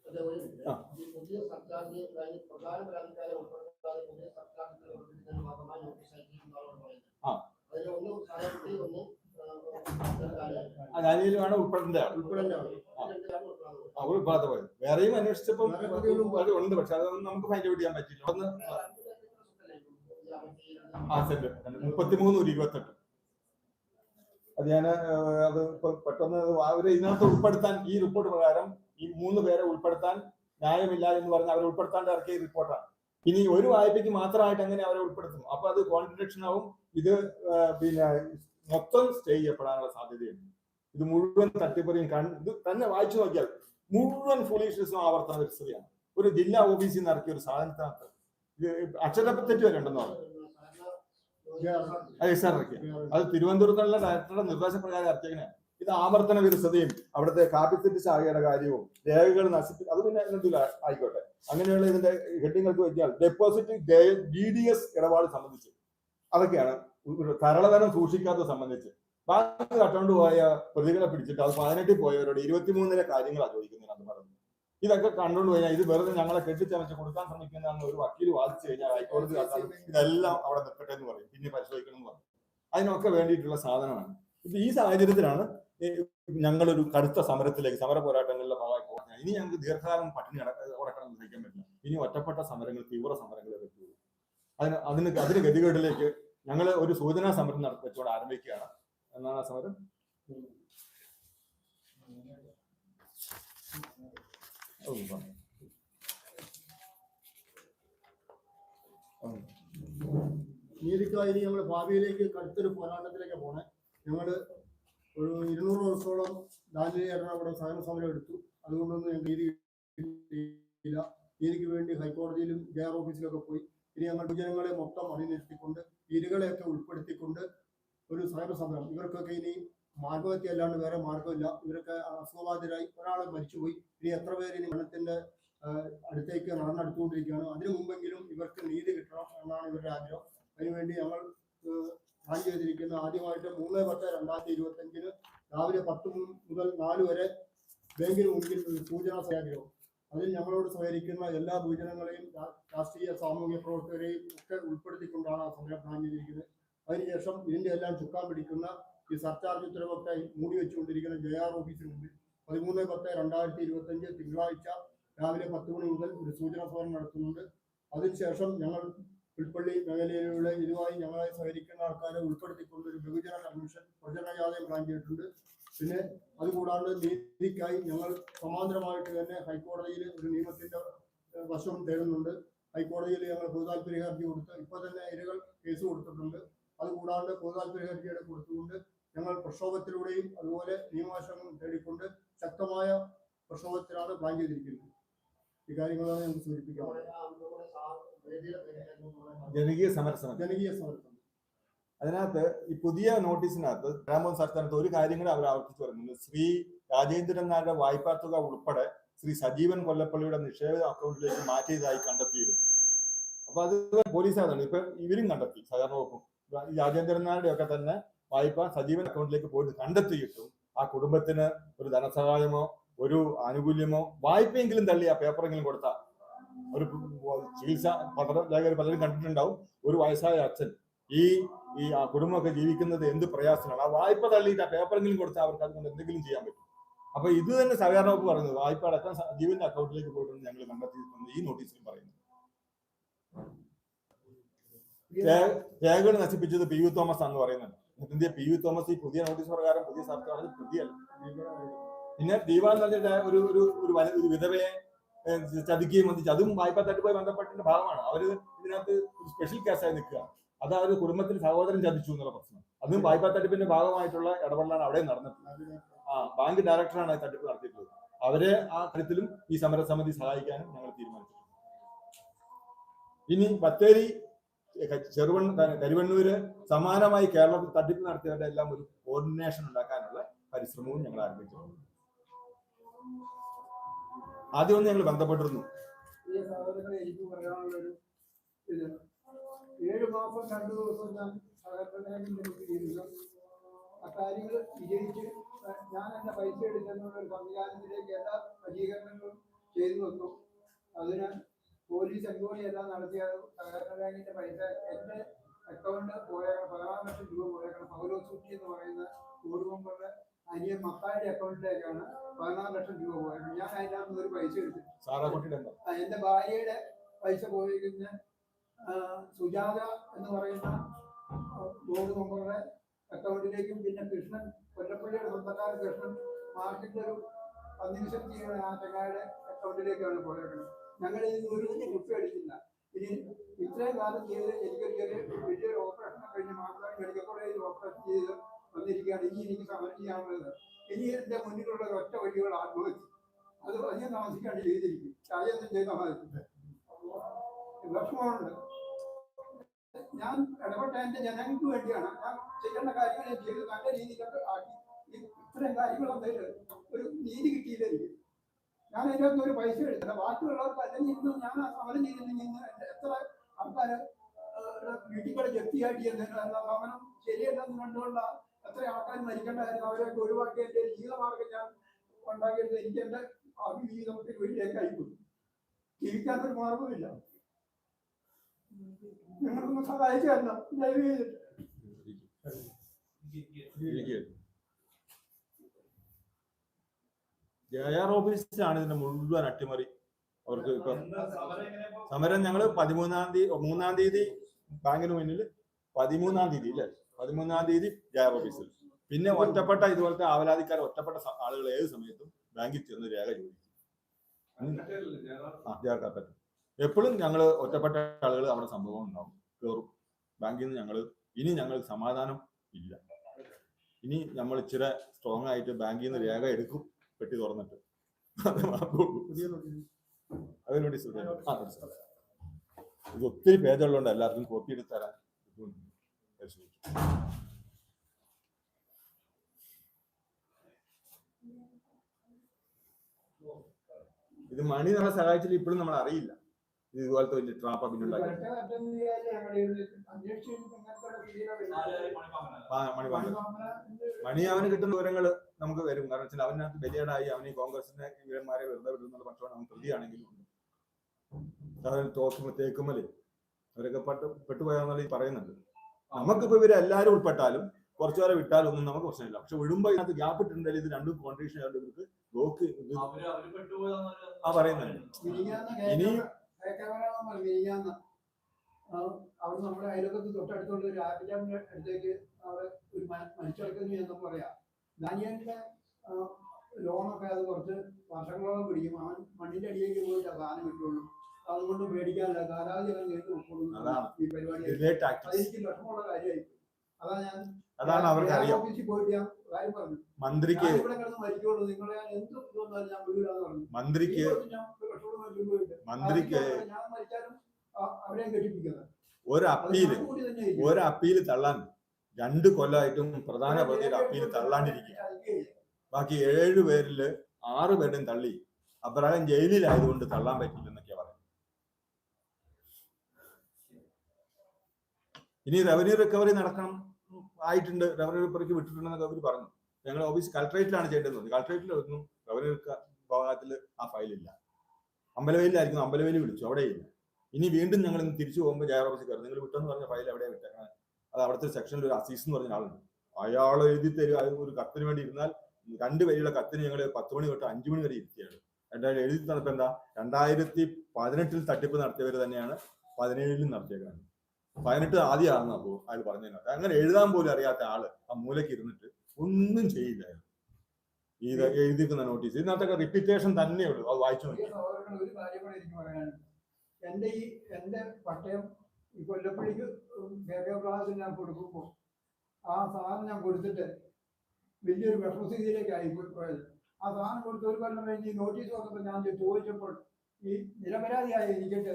അതെ, ഒരു മിനിറ്റ്.
ആ.
ഈ അതായത് പ്രധാന പരാതിക്കാരെ ഉൾപ്പെടുത്താതെ പുതിയ സർക്കാരിന്റെ ഉൾപ്പെടുത്തുന്നതിന് ഭാഗമായി നോട്ടീസ് അയച്ചിട്ടുണ്ടാവുമെന്ന് പറയുന്നത്.
ആ.
അതിൽ ഒന്ന് ഉൾപ്പെടേണ്ടതാണ്.
പോയത് വേറെയും അന്വേഷിച്ചപ്പോൾ അത് ഉണ്ട് പക്ഷെ അതൊന്നും നമുക്ക് ഫൈൻഡ് ഔട്ട് ചെയ്യാൻ പറ്റില്ല ഒന്ന്. ആ സെന്റ് മുപ്പത്തിമൂന്ന് ഒരു ഇരുപത്തെട്ട് അത് ഞാൻ അത് പെട്ടെന്ന് അവർ ഇതിനകത്ത് ഉൾപ്പെടുത്താൻ ഈ റിപ്പോർട്ട് പ്രകാരം ഈ മൂന്ന് പേരെ ഉൾപ്പെടുത്താൻ ന്യായമില്ല എന്ന് പറഞ്ഞ് അവരെ ഉൾപ്പെടുത്താണ്ട് ഇറക്കിയ റിപ്പോർട്ടാണ്. ഇനി ഒരു വായ്പയ്ക്ക് മാത്രമായിട്ട് എങ്ങനെ അവരെ ഉൾപ്പെടുത്തും? അപ്പൊ അത് കോൺട്രഡിക്ഷൻ ആവും ഇത് പിന്നെ മൊത്തം സ്റ്റേ ചെയ്യപ്പെടാനുള്ള സാധ്യതയുണ്ട്. ഇത് മുഴുവൻ തട്ടിപ്പറിയും ഇത് തന്നെ വായിച്ചു നോക്കിയാൽ മുഴുവൻ ഫുളീഷ്യസും ആവർത്തന ഹിസ്റ്ററിയാണ് ഒരു ജില്ലാ ഓഫീസിൽ നിന്ന് ഇറക്കിയ ഒരു സാധനത്തിനകത്ത്. ഇത് അക്ഷരത്തെറ്റ് വരെ ഉണ്ടെന്ന് അത് സാർ. ഇറക്കിയ. അത് തിരുവനന്തപുരത്തുള്ള ഡയറക്ടറുടെ നിർദ്ദേശപ്രകാരം ഇറക്കിയങ്ങനെ ഇത് ആവർത്തന വിരസതയും അവിടുത്തെ കാപ്പിത്തെറ്റ് ശാഖയുടെ കാര്യവും രേഖകൾ നശിപ്പി അത് പിന്നെ എന്തെങ്കിലും ആയിക്കോട്ടെ. അങ്ങനെയുള്ള ഇതിന്റെ ഹെഡിങ്ങൾക്ക് വെച്ചാൽ ഡെപ്പോസിറ്റ് ഡി ഡി എസ് ഇടപാട് സംബന്ധിച്ച് അതൊക്കെയാണ് തരളധനം സൂക്ഷിക്കാത്തത് സംബന്ധിച്ച്. ബാങ്ക് അക്കൗണ്ട് പോയ പ്രതികളെ പിടിച്ചിട്ട് അത് പതിനെട്ടിൽ പോയവരോട് ഇരുപത്തിമൂന്നിലെ കാര്യങ്ങളാണ് അത് പറഞ്ഞു ഇതൊക്കെ കണ്ടുകൊണ്ട് കഴിഞ്ഞാൽ ഇത് വെറുതെ ഞങ്ങളെ കെട്ടിച്ചമച്ച് കൊടുക്കാൻ ശ്രമിക്കുന്നതാണ് ഒരു വക്കീൽ വാദിച്ചു കഴിഞ്ഞാൽ ഹൈക്കോടതി ഇതെല്ലാം അവിടെ നിൽക്കട്ടെ എന്ന് പറയും. പിന്നെ പരിശോധിക്കണം എന്ന് പറയും. അതിനൊക്കെ വേണ്ടിയിട്ടുള്ള സാധനമാണ്. ഈ സാഹചര്യത്തിലാണ് ഞങ്ങളൊരു കടുത്ത സമരത്തിലേക്ക് സമര പോരാട്ടങ്ങളിലെ ഭാഗമായി പോകുന്നത്. ഇനി ഞങ്ങൾക്ക് ദീർഘകാലം പട്ടിണി ഉറക്കണം സഹിക്കാൻ പറ്റില്ല. ഇനി ഒറ്റപ്പെട്ട സമരങ്ങൾ തീവ്ര സമരങ്ങളെ പറ്റുള്ളൂ. അതിന് അതിന് അതിന് ഗതികേടിലേക്ക് ഞങ്ങൾ ഒരു സൂചനാ സമരം നടത്തി വെച്ചുകൊണ്ട് ആരംഭിക്കുകയാണ്. എന്നാണ് ആ സമരം?
ഭാവിയിലേക്ക് കടുത്തൊരു പോരാട്ടത്തിലേക്ക് പോണേ. ഞങ്ങൾ ഒരു ഇരുന്നൂറ് ദിവസത്തോളം ദാനിലി എറണാകുളം സഹന സമരം എടുത്തു. അതുകൊണ്ടൊന്നും ഞങ്ങൾ നീതി നീതിക്ക് വേണ്ടി ഹൈക്കോടതിയിലും ജെ ആർ ഓഫീസിലൊക്കെ പോയി. ഇനി ഞങ്ങൾ ജനങ്ങളെ മൊത്തം അണിനിരത്തിക്കൊണ്ട് ഇരുകളെയൊക്കെ ഉൾപ്പെടുത്തിക്കൊണ്ട് ഒരു സഹന സമരം ഇവർക്കൊക്കെ ഇനി മാർഗമൊക്കെ അല്ലാണ്ട് വേറെ മാർഗമില്ല. ഇവരൊക്കെ അസുഖബാധിതരായി ഒരാൾ മരിച്ചുപോയി. ഇനി എത്ര പേര് ഇനി മരണത്തിന്റെ അടുത്തേക്ക് നടന്നെടുത്തുകൊണ്ടിരിക്കുകയാണ്. അതിനു മുമ്പെങ്കിലും ഇവർക്ക് നീതി കിട്ടണം എന്നാണ് ഇവരുടെ ആഗ്രഹം. അതിനുവേണ്ടി ഞങ്ങൾ പ്ലാൻ ചെയ്തിരിക്കുന്നത് ആദ്യമായിട്ട് മൂന്ന് പത്ത് രണ്ടായിരത്തി ഇരുപത്തി അഞ്ചിന് രാവിലെ പത്ത് മുതൽ നാല് വരെ ബാങ്കിന് മുമ്പിൽ സൂചനാ സത്യാഗ്രഹം അതിൽ ഞങ്ങളോട് സഹകരിക്കുന്ന എല്ലാ സൂചനകളെയും രാഷ്ട്രീയ സാമൂഹ്യ പ്രവർത്തകരെയും ഒക്കെ ഉൾപ്പെടുത്തിക്കൊണ്ടാണ് ആ സമരം പ്ലാൻ ചെയ്തിരിക്കുന്നത്. അതിനുശേഷം ഇതിന്റെ എല്ലാം ചുക്കാൻ പിടിക്കുന്ന ഈ സർചാർജ് ഉത്തരവൊക്കെ മൂടി വെച്ചുകൊണ്ടിരിക്കുന്ന ജെ ആർ ഓഫീസിന് മുമ്പിൽ പതിമൂന്ന് പത്ത് രണ്ടായിരത്തി ഇരുപത്തി അഞ്ച് തിങ്കളാഴ്ച രാവിലെ പത്ത് മണി മുതൽ ഒരു സൂചനാ സമരം നടത്തുന്നുണ്ട്. അതിനുശേഷം ഞങ്ങൾ പുൽപ്പള്ളി മേഖലയിലുള്ള ഇതുമായി ഞങ്ങളായി സഹകരിക്കുന്ന ആൾക്കാരെ ഉൾപ്പെടുത്തിക്കൊണ്ട് ഒരു ബഹുജന കമ്മീഷൻ പ്രചരണജാഥയും പ്ലാൻ ചെയ്തിട്ടുണ്ട്. പിന്നെ അതുകൂടാണ്ട് നീതിക്കായി ഞങ്ങൾ സമാന്തരമായിട്ട് തന്നെ ഹൈക്കോടതിയിൽ ഒരു നിയമത്തിന്റെ വശം തേടുന്നുണ്ട്. ഹൈക്കോടതിയിൽ ഞങ്ങൾ പൊതുതാൽപര്യ ഹർജി കൊടുത്ത് ഇപ്പൊ തന്നെ ഇരകൾ കേസ് കൊടുത്തിട്ടുണ്ട്. അതുകൂടാണ്ട് പൊതുതാൽപര്യ ഹർജിയുടെ കൊടുത്തുകൊണ്ട് ഞങ്ങൾ പ്രക്ഷോഭത്തിലൂടെയും അതുപോലെ നിയമവശങ്ങളും തേടിക്കൊണ്ട് ശക്തമായ പ്രക്ഷോഭത്തിലാണ് പ്ലാൻ ചെയ്തിരിക്കുന്നത്. ഇക്കാര്യങ്ങളാണ് ഞങ്ങൾ സൂചിപ്പിക്കാനുള്ളത്.
ജനകീയ സമര സമിതി
ജനകീയ സമരസമിതി.
അതിനകത്ത് ഈ പുതിയ നോട്ടീസിനകത്ത് രാമോഹൻ സംസ്ഥാനത്ത് ഒരു കാര്യം കൂടെ അവർ ആവർത്തിച്ചു പറയുന്നുണ്ട്. ശ്രീ രാജേന്ദ്രൻ നായരുടെ വായ്പാ തുക ഉൾപ്പെടെ ശ്രീ സജീവൻ കൊല്ലപ്പള്ളിയുടെ നിക്ഷേപ അക്കൗണ്ടിലേക്ക് മാറ്റിയതായി കണ്ടെത്തിയിരുന്നു. അപ്പൊ അത് പോലീസാണ് ഇപ്പൊ ഇവരും കണ്ടെത്തി സഹകരണ വകുപ്പും. രാജേന്ദ്രൻ നായരുടെ ഒക്കെ തന്നെ വായ്പ സജീവൻ അക്കൗണ്ടിലേക്ക് പോയിട്ട് കണ്ടെത്തിയിട്ടും ആ കുടുംബത്തിന് ഒരു ധനസഹായമോ ഒരു ആനുകൂല്യമോ വായ്പയെങ്കിലും തള്ളി ആ പേപ്പറെങ്കിലും കൊടുത്ത ഒരു ചികിത്സ പത്രലേഖകർ പലരും കണ്ടിട്ടുണ്ടാവും. ഒരു വയസ്സായ അച്ഛൻ ഈ ഈ ആ കുടുംബമൊക്കെ ജീവിക്കുന്നത് എന്ത് പ്രയാസമാണ് ആ വായ്പ തള്ളിയിട്ട് ആ പേപ്പറെങ്കിലും കൊടുത്താൽ അവർക്ക് അതുകൊണ്ട് എന്തെങ്കിലും ചെയ്യാൻ പറ്റും. അപ്പൊ ഇത് തന്നെ സഹകരണ വകുപ്പ് പറയുന്നത്. വായ്പ അടക്കം ജീവന്റെ അക്കൗണ്ടിലേക്ക് പോയിട്ടുണ്ട് ഞങ്ങൾ കണ്ടെത്തിയിട്ടുണ്ട് ഈ നോട്ടീസിൽ പറയുന്നു. രേഖകൾ നശിപ്പിച്ചത് പി യു തോമസ് ആണെന്ന് പറയുന്നുണ്ട്. ഇതിന്റെ പി യു തോമസ് ഈ പുതിയ നോട്ടീസ് പ്രകാരം പുതിയ സർക്കാർ പുതിയ പിന്നെ ദീപാൻ പറഞ്ഞിട്ട് ഒരു ഒരു ഒരു വിധവയെ ചതിക്കുകയും വന്നിച്ച് അതും വായ്പ തട്ടിപ്പുമായി ബന്ധപ്പെട്ടതിന്റെ ഭാഗമാണ്. അവർ ഇതിനകത്ത് ഒരു സ്പെഷ്യൽ കേസായി നിൽക്കുക. അത് അവർ കുടുംബത്തിൽ സഹോദരൻ ചതിച്ചു എന്നുള്ള പ്രശ്നം. അതും വായ്പാ തട്ടിപ്പിന്റെ ഭാഗമായിട്ടുള്ള ഇടപെടലാണ് അവിടെ നടന്നിട്ടുള്ളത് ആ ബാങ്ക് ഡയറക്ടറാണ് തട്ടിപ്പ് നടത്തിയിട്ടുള്ളത്. അവരെ ആ കാര്യത്തിലും ഈ സമരസമിതി സഹായിക്കാനും ഞങ്ങൾ തീരുമാനിച്ചിട്ടുണ്ട്. ഇനി ബത്തേരി ചെറുവൺ കരുവണ്ണൂര് സമാനമായി കേരളത്തിൽ തട്ടിപ്പ് നടത്തിയവരുടെ എല്ലാം ഒരു കോർഡിനേഷൻ ഉണ്ടാക്കാനുള്ള പരിശ്രമവും ഞങ്ങൾ ആരംഭിച്ചിട്ടുണ്ട്. ആദ്യം ഒന്ന് ഞങ്ങൾ ബന്ധപ്പെട്ടിരുന്നു.
എനിക്ക് പറയാനുള്ളൊരു ഇത്. ഏഴ് മാസം രണ്ടു ദിവസം ഞാൻ സഹകരണത്തിലേക്ക് ആ വിജയിച്ച് ഞാൻ എന്റെ പൈസ എടുക്കുന്ന ഒരു സംവിധാനത്തിലേക്ക് എല്ലാ സജ്ജീകരണങ്ങളും ചെയ്തു വെക്കും അതിന് പോലീസ് എൻക്വയറി എല്ലാം നടത്തിയ സഹകരണ ബാങ്കിന്റെ പൈസ എന്റെ അക്കൗണ്ട് പോയേക്കണം. പതിനാറ് ലക്ഷം രൂപ പോയേക്കണം. പൗലോസൂട്ടി എന്ന് പറയുന്ന ബോർഡ് അനിയൻ മക്കായുടെ അക്കൗണ്ടിലേക്കാണ് പതിനാറ് ലക്ഷം രൂപ പോയത്. ഞാൻ അതിനകത്ത് ഒരു പൈസ എടുത്തു. എന്റെ ഭാര്യയുടെ പൈസ പോയിരിക്കുന്ന സുജാത എന്ന് പറയുന്ന ബോർഡ് മെമ്പറുടെ അക്കൗണ്ടിലേക്കും പിന്നെ കൃഷ്ണൻ കൊല്ലപ്പള്ളിയുടെ സ്വന്തക്കാരൻ കൃഷ്ണൻ മാർക്കറ്റിൽ ഒരു പന്നിമിഷം ചെയ്യുന്ന ആ ചങ്ങായുടെ അക്കൗണ്ടിലേക്കാണ് പോയേക്കുന്നത്. ഞങ്ങൾ ഇതിന് ഒരു കുപ്പി അടിച്ചില്ല. ഇനി ഇത്രയും കാലം ചെയ്ത് എനിക്കൊരു ചെറിയ വലിയൊരു ഓപ്പറേഷൻ കഴിഞ്ഞ് മാത്രമേ മെഡിക്കൽ കോളേജിൽ ഓപ്പറേഷൻ ചെയ്ത് വന്നിരിക്കുകയാണ്. ഇനി എനിക്ക് സമരം ഇനി എന്റെ മുന്നിലുള്ള ഒറ്റ വഴികൾ ആത്മഹത്യ. അത് അധികം താമസിക്കാണ്ട് ചെയ്തിരിക്കും. കാര്യമൊന്നും ചെയ്താൽ വിഷമമുണ്ട്. ഞാൻ ഇടപെട്ട എന്റെ ജനങ്ങൾക്ക് വേണ്ടിയാണ്. ഞാൻ ചെയ്യേണ്ട കാര്യങ്ങൾ ഞാൻ ചെയ്ത് നല്ല രീതിയിലൊക്കെ ആക്കി. ഇത്രയും കാര്യങ്ങളൊന്നും ഒരു നീതി കിട്ടിയില്ല എനിക്ക്? ഞാൻ അതിന്റെ അകത്ത് ഒരു പൈസ എടുത്തില്ല. ബാക്കിയുള്ളവർക്ക് അല്ലെങ്കിൽ ഇന്ന് ഞാൻ ആ സമരം ചെയ്തില്ലെങ്കിൽ ഇന്ന് എത്ര ആൾക്കാർ വീട്ടിൽ കൂടെ ജപ്തിയായിട്ട് എന്നാ സമരം ശരിയല്ലെന്ന് കണ്ടുകൊണ്ട എത്ര ആൾക്കാർ മരിക്കേണ്ടായിരുന്നു അവരെയൊക്കെ ഒഴിവാക്കി എന്റെ ഒരു ജീവിതമാർഗം ഞാൻ ഉണ്ടാക്കിയത് എനിക്ക് എന്റെ ഭാവി ജീവിതത്തിൽ വഴിയിലേക്ക് അയക്കുന്നു ജീവിക്കാനൊരു മാർഗമില്ല നിങ്ങളൊന്ന് സഹായിച്ചു തരണം. ദയവ് ചെയ്തിട്ട്.
ഓഫീസിലാണ് ഇതിന്റെ മുഴുവൻ അട്ടിമറി. അവർക്ക് ഇപ്പൊ സമരം ഞങ്ങൾ പതിമൂന്നാം തീയതി മൂന്നാം തീയതി ബാങ്കിന് മുന്നിൽ പതിമൂന്നാം തീയതി അല്ലേ പതിമൂന്നാം തീയതി ജയ ഓഫീസിൽ. പിന്നെ ഒറ്റപ്പെട്ട ഇതുപോലത്തെ ആവലാതിക്കാർ ഒറ്റപ്പെട്ട ആളുകൾ ഏത് സമയത്തും ബാങ്കിൽ ചെന്ന് രേഖ ചോദിക്കും എപ്പോഴും ഞങ്ങൾ ഒറ്റപ്പെട്ട ആളുകൾ അവിടെ സംഭവം ഉണ്ടാവും. കയറും ബാങ്കിൽ നിന്ന് ഞങ്ങൾ ഇനി ഞങ്ങൾ സമാധാനം ഇല്ല. ഇനി നമ്മൾ ഇച്ചിരി സ്ട്രോങ് ആയിട്ട് ബാങ്കിൽ നിന്ന് രേഖ എടുക്കും പെട്ടി തുറന്നിട്ട്.
നോട്ടീസ്
അതിനുവേണ്ടി മനസ്സിലായി. ഇത് ഒത്തിരി പേജുള്ളതുകൊണ്ട് എല്ലാവർക്കും കോപ്പി എടുത്ത് തരാൻ. ഇത് മണി നമ്മളെ സഹായിച്ചില്ല ഇപ്പോഴും നമ്മൾ അറിയില്ല. ഇത് ഇതുപോലത്തെ വലിയ ട്രാപ്പ്
വരുന്നത്.
മണി അവന് കിട്ടുന്ന വിവരങ്ങൾ നമുക്ക് വരും. കാരണം വെച്ചാൽ അവനകത്ത് ബലിയാടായി അവന് ഈ കോൺഗ്രസിന്റെ വിവരന്മാരെ വെറുതെ വിടുന്നുള്ള പക്ഷമാണ് അവൻ പ്രതിയാണെങ്കിലും ഉണ്ട്. അവൻ തോക്കുമ്പോ തേക്കുമൽ അവരൊക്കെ പെട്ട് പെട്ടുപോയാന്നുള്ള ഈ പറയുന്നുണ്ട് നമുക്കിപ്പോ ഇവർ എല്ലാവരും ഉൾപ്പെട്ടാലും കുറച്ചു പേരെ വിട്ടാലും ഒന്നും നമുക്ക് പ്രശ്നമില്ല. പക്ഷെ വിടുമ്പോ ഇതിനകത്ത് ഗ്യാപ്പ് ഇട്ടിട്ടുണ്ടെങ്കിൽ ഇത് രണ്ടും കോൺട്രീഷൻ ആയതുകൊണ്ട് ഇവർക്ക് ബ്ലോക്ക് ആ പറയുന്നുണ്ട്.
ഇനി
ഇനിയും
അവിടെ നമ്മുടെ തൊട്ടടുത്തുള്ള ഒരു അടുത്തേക്ക് അവിടെ ഒരു പറയാം. ദാനിയലിന്റെ ലോണൊക്കെ അത് കുറച്ച് വർഷങ്ങളോളം പിടിക്കും. അവൻ മണ്ണിന്റെ അടിയിലേക്ക് പോയിട്ട് സാധനം കിട്ടുള്ളൂ അതുകൊണ്ട് പേടിക്കാനില്ല. കാലാവധി ഉൾക്കൊള്ളുന്നു. ഈ പരിപാടി അതെനിക്ക് വിഷമമുള്ള അതാ ഞാൻ
അതാണ് അവർക്ക് അറിയാം
ഓഫീസിൽ പോയിട്ട് ഞാൻ കാര്യം പറഞ്ഞു.
മന്ത്രിക്ക്
ഞാൻ ഇവിടെ കിടന്ന് മരിക്കുള്ളൂ നിങ്ങളെ ഞാൻ എന്ത് ഇതൊന്നും ഞാൻ വീടാന്ന് പറഞ്ഞു.
മന്ത്രിക്ക് മന്ത്രിക്ക്
ഞാൻ മരിച്ചാലും അവരെ കെട്ടിപ്പിക്കുന്നത്.
ഒരു
അപ്പീൽ.
ഒരു അപ്പീൽ തള്ളാൻ രണ്ട് കൊല്ലമായിട്ടും പ്രധാന പ്രതിയുടെ അപ്പീൽ തള്ളാണ്ടിരിക്കുക. ബാക്കി ഏഴ് പേരിൽ ആറ് പേരും തള്ളി. അപ്രകാരം ജയിലിലായതുകൊണ്ട് തള്ളാൻ പറ്റില്ലെന്നൊക്കെയാ പറയുന്നത് ഇനി റവന്യൂ റിക്കവറി നടക്കണം ആയിട്ടുണ്ട്. റവന്യൂ റിക്കവറിക്ക് വിട്ടിട്ടുണ്ടെന്നൊക്കെ അവർ പറഞ്ഞു. ഞങ്ങൾ ഓഫീസ് കളക്ടറേറ്റിലാണ് ചെയ്യേണ്ടത്. കളക്ടറേറ്റിലൊന്നും റവന്യൂ വിഭാഗത്തിൽ ആ ഫയലില്ല അമ്പലവേലിലായിരിക്കും അമ്പലവേലി വിളിച്ചു. അവിടെ ഇല്ല ഇനി വീണ്ടും ഞങ്ങൾ ഇന്ന് തിരിച്ചു പോകുമ്പോൾ ജയറോസി ഓഫീസിൽ കയറി. നിങ്ങൾ വിട്ടെന്ന് പറഞ്ഞ ഫയൽ എവിടെ വിട്ടേക്കുന്നത് അത് അവിടുത്തെ സെക്ഷനിൽ ഒരു അസീസ് എന്ന് പറഞ്ഞ ആളുണ്ട്. അയാൾ എഴുതി തരും. ഒരു കത്തിന് വേണ്ടി ഇരുന്നാൽ രണ്ട് വരിയുള്ള കത്തിന് ഞങ്ങൾ പത്ത് മണി തൊട്ട് അഞ്ചു മണി വരെ ഇരുത്തിയാണ്. രണ്ടായിരം എഴുതി തന്നപ്പോൾ എന്താ? രണ്ടായിരത്തി പതിനെട്ടിൽ തട്ടിപ്പ് നടത്തിയവർ തന്നെയാണ് പതിനേഴിലും നടത്തിയേക്കുന്നത് പതിനെട്ട് ആദ്യമാണെന്ന് അപ്പോ അയാൾ പറഞ്ഞതിനകത്ത് അങ്ങനെ എഴുതാൻ പോലും അറിയാത്ത ആൾ ആ മൂലയ്ക്ക് ഇരുന്നിട്ട് ഒന്നും ചെയ്യില്ല ഈ ഇത് എഴുതിക്കുന്ന നോട്ടീസ് ഇതിനകത്തൊക്കെ റിപ്പീറ്റേഷൻ തന്നെ ഉള്ളൂ. അത് വായിച്ചു
എന്റെ ഈ എന്റെ പട്ടയം ഈ കൊല്ലപ്പള്ളിക്ക് ഞാൻ കൊടുക്കുമ്പോൾ ആ സാധനം ഞാൻ കൊടുത്തിട്ട് വലിയൊരു വിഷമസ്ഥിതിയിലേക്ക് ആയി പോയത്. ആ സാധനം കൊടുത്ത് ഒരു കൊല്ലം കഴിഞ്ഞ് ഈ നോട്ടീസ് വന്നപ്പോൾ ഞാൻ ചോദിച്ചപ്പോൾ ഈ നിരപരാധിയായ എനിക്കിട്ട്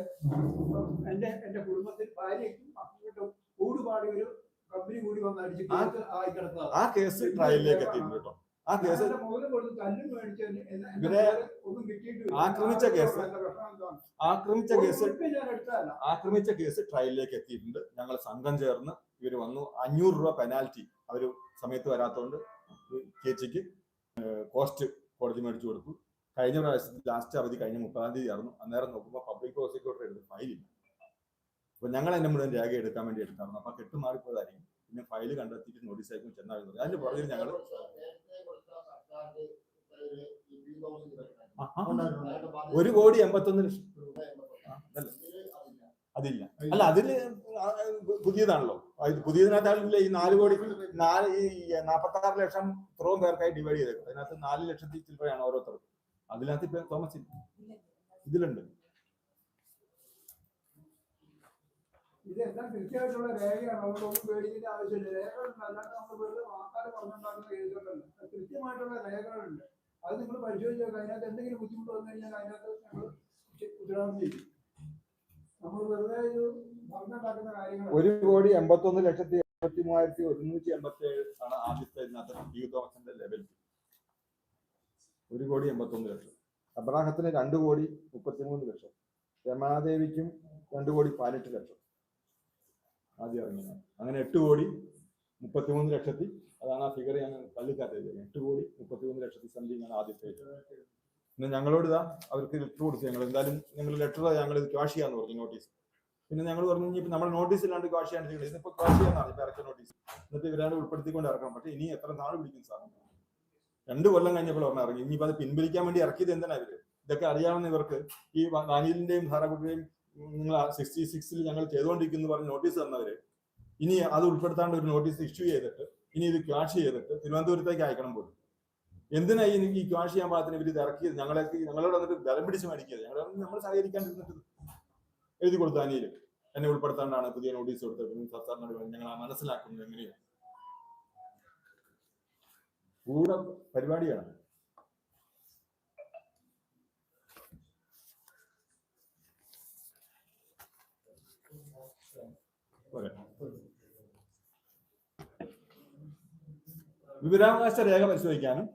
എന്റെ എന്റെ കുടുംബത്തിൽ ഭാര്യയ്ക്കും മക്കൾക്കും കൂടുപാടി ഒരു കമ്പനി കൂടി വന്ന് അടിച്ച് ആയി കിടക്കുക
ആ കേസ് ട്രയലിലേക്ക് എത്തിയിട്ടുണ്ട് കേട്ടോ. ആ കേസ് ഇവരെ ആക്രമിച്ച കേസ്? ആക്രമിച്ച കേസ്. ആക്രമിച്ച കേസ് ട്രയലിലേക്ക് എത്തിയിട്ടുണ്ട്. ഞങ്ങൾ സംഘം ചേർന്ന് ഇവർ വന്നു. അഞ്ഞൂറ് രൂപ പെനാൽറ്റി അവർ സമയത്ത് വരാത്തതുകൊണ്ട് ചേച്ചിക്ക് കോസ്റ്റ് കോടതി മേടിച്ചു കൊടുത്തു. കഴിഞ്ഞ പ്രാവശ്യം ലാസ്റ്റ് അവധി കഴിഞ്ഞ മുപ്പതാം തീയതി ആയിരുന്നു. അന്നേരം നോക്കുമ്പോൾ പബ്ലിക് പ്രോസിക്യൂട്ടർ എടുത്ത് ഫയലില്ല അപ്പൊ ഞങ്ങൾ എന്നെ മുഴുവൻ രേഖ എടുക്കാൻ വേണ്ടി എടുത്തായിരുന്നു. അപ്പൊ കെട്ടുമാറിപ്പോയതായിരിക്കും പിന്നെ ഫയൽ കണ്ടെത്തിയിട്ട് നോട്ടീസ് അയക്കും മതി. അതിന്റെ പുറകിൽ ഞങ്ങൾ ഒരു കോടി എൺപത്തൊന്ന് ലക്ഷം. അതല്ല. അല്ല അതിൽ ആ, പുതിയതാണല്ലോ. പുതിയതിനകത്താണെങ്കിൽ ഈ നാല് കോടി നാല് ഈ നാൽപ്പത്തി ആറ് ലക്ഷം ഇത്രയും പേർക്കായി ഡിവൈഡ് ചെയ്തേക്കും അതിനകത്ത് നാല് ലക്ഷത്തി ചില്ലറയാണ് ഓരോരുത്തർക്കും. അതിനകത്ത് ഇപ്പൊ തോമസ്. ഇതിലുണ്ട്.
ഇതെല്ലാം കൃത്യമായിട്ടുള്ള രേഖയാണ്. അതുകൊണ്ട് ഒന്നും പേടിക്കേണ്ട ആവശ്യമില്ല. രേഖകളുണ്ട് അല്ലാണ്ട് നമ്മൾ വെറുതെ വാക്കാട് പറഞ്ഞുണ്ടാക്കുന്ന കേസുകളല്ല അത് കൃത്യമായിട്ടുള്ള രേഖകളുണ്ട്. അത് നിങ്ങൾ പരിശോധിച്ച് നോക്കുക അതിനകത്ത് എന്തെങ്കിലും ബുദ്ധിമുട്ട് വന്നു കഴിഞ്ഞാൽ അതിനകത്ത് ഞങ്ങൾ ഉത്തരവാദിത്വം ചെയ്യും നമ്മൾ വെറുതെ ഇത് പറഞ്ഞുണ്ടാക്കുന്ന കാര്യങ്ങൾ
ഒരു കോടി എൺപത്തൊന്ന് ലക്ഷത്തി എൺപത്തി മൂവായിരത്തി ഒരുന്നൂറ്റി എൺപത്തി ഏഴ് ആണ് ആദ്യത്തെ ഇതിനകത്ത് ടി യു തോമസിന്റെ ലെവൽ ഒരു കോടി എൺപത്തൊന്ന് ലക്ഷം. അബ്രാഹത്തിന് രണ്ട് കോടി മുപ്പത്തിമൂന്ന് ലക്ഷം. രമാദേവിക്കും രണ്ട് കോടി പതിനെട്ട് ലക്ഷം. ആദ്യം ഇറങ്ങിയത്. അങ്ങനെ എട്ട് കോടി മുപ്പത്തിമൂന്ന് ലക്ഷത്തി അതാണ് ആ ഫിഗർ ഞാൻ തള്ളിക്കാത്തത്. എട്ട് കോടി മുപ്പത്തിമൂന്ന് ലക്ഷത്തി സംതിങ് ആണ് ആദ്യത്തെ പിന്നെ ഞങ്ങളോട് ഇതാ അവർക്ക് ലെറ്റർ കൊടുത്തു ഞങ്ങൾ. എന്തായാലും ഞങ്ങൾ ലെറ്റർ ഞങ്ങൾ ഇത് ക്യാഷ് ചെയ്യാന്ന് പറഞ്ഞു നോട്ടീസ് പിന്നെ ഞങ്ങൾ പറഞ്ഞു നമ്മൾ നോട്ടീസ് ഇല്ലാണ്ട് ക്യാഷ് ചെയ്യാൻ ഇപ്പൊ ക്വാഷ് ചെയ്യാന്നാണ് ഇപ്പൊ ഇറക്കിയ നോട്ടീസ് എന്നിട്ട് ഇവരാണ് ഉൾപ്പെടുത്തിക്കൊണ്ട് ഇറക്കണം. പക്ഷെ ഇനി എത്ര നാൾ വിളിക്കും സാർ? രണ്ട് കൊല്ലം കഴിഞ്ഞപ്പോൾ പറഞ്ഞ ഇറങ്ങി. ഇനിയിപ്പോ അത് പിൻവലിക്കാൻ വേണ്ടി ഇറക്കിയത് എന്തിനാ ഇവർ? ഇതൊക്കെ അറിയാവുന്ന ഇവർക്ക് ഈ വാനിലിന്റെയും ധാരാകുട്ടിയുടെയും നിങ്ങൾ സിക്സ്റ്റി സിക്സിൽ ഞങ്ങൾ ചെയ്തുകൊണ്ടിരിക്കുന്നു പറഞ്ഞ് നോട്ടീസ് തന്നവര് ഇനി അത് ഉൾപ്പെടുത്താണ്ട് ഒരു നോട്ടീസ് ഇഷ്യൂ ചെയ്തിട്ട് ഇനി ഇത് ക്യാഷ് ചെയ്തിട്ട് തിരുവനന്തപുരത്തേക്ക് അയക്കണം പോലും. എന്തിനാ ഈ ഈ ക്യാഷ് ചെയ്യാൻ പാകത്തിന് ഇവർ ഇത് ഇറക്കിയത്? ഞങ്ങളെ ഞങ്ങളോട് വന്നിട്ട് ബലം പിടിച്ച് മേടിക്കുക ഞങ്ങൾ നമ്മൾ സഹകരിക്കാണ്ടിരുന്നിട്ട് എഴുതി കൊടുത്തു അനിയിൽ എന്നെ ഉൾപ്പെടുത്താണ്ടാണ് പുതിയ നോട്ടീസ് കൊടുത്തത്. സർക്കാരിനോട് ഞങ്ങൾ മനസ്സിലാക്കുന്നത് എങ്ങനെയാണ് കൂടെ പരിപാടിയാണ്. പോരെ. വിവരാവകാശ രേഖ പരിശോധിക്കാനും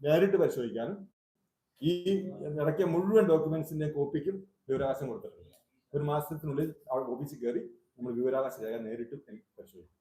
നേരിട്ട് പരിശോധിക്കാനും ഈ ഇറക്കിയ മുഴുവൻ ഡോക്യുമെന്റ്സിന്റെ കോപ്പിക്കും വിവരാവകാശം കൊടുത്തിട്ടുണ്ട്. ഒരു മാസത്തിനുള്ളിൽ അവിടെ ഓഫീസിൽ കയറി നമ്മൾ വിവരാവകാശ രേഖ നേരിട്ട് പരിശോധിക്കും.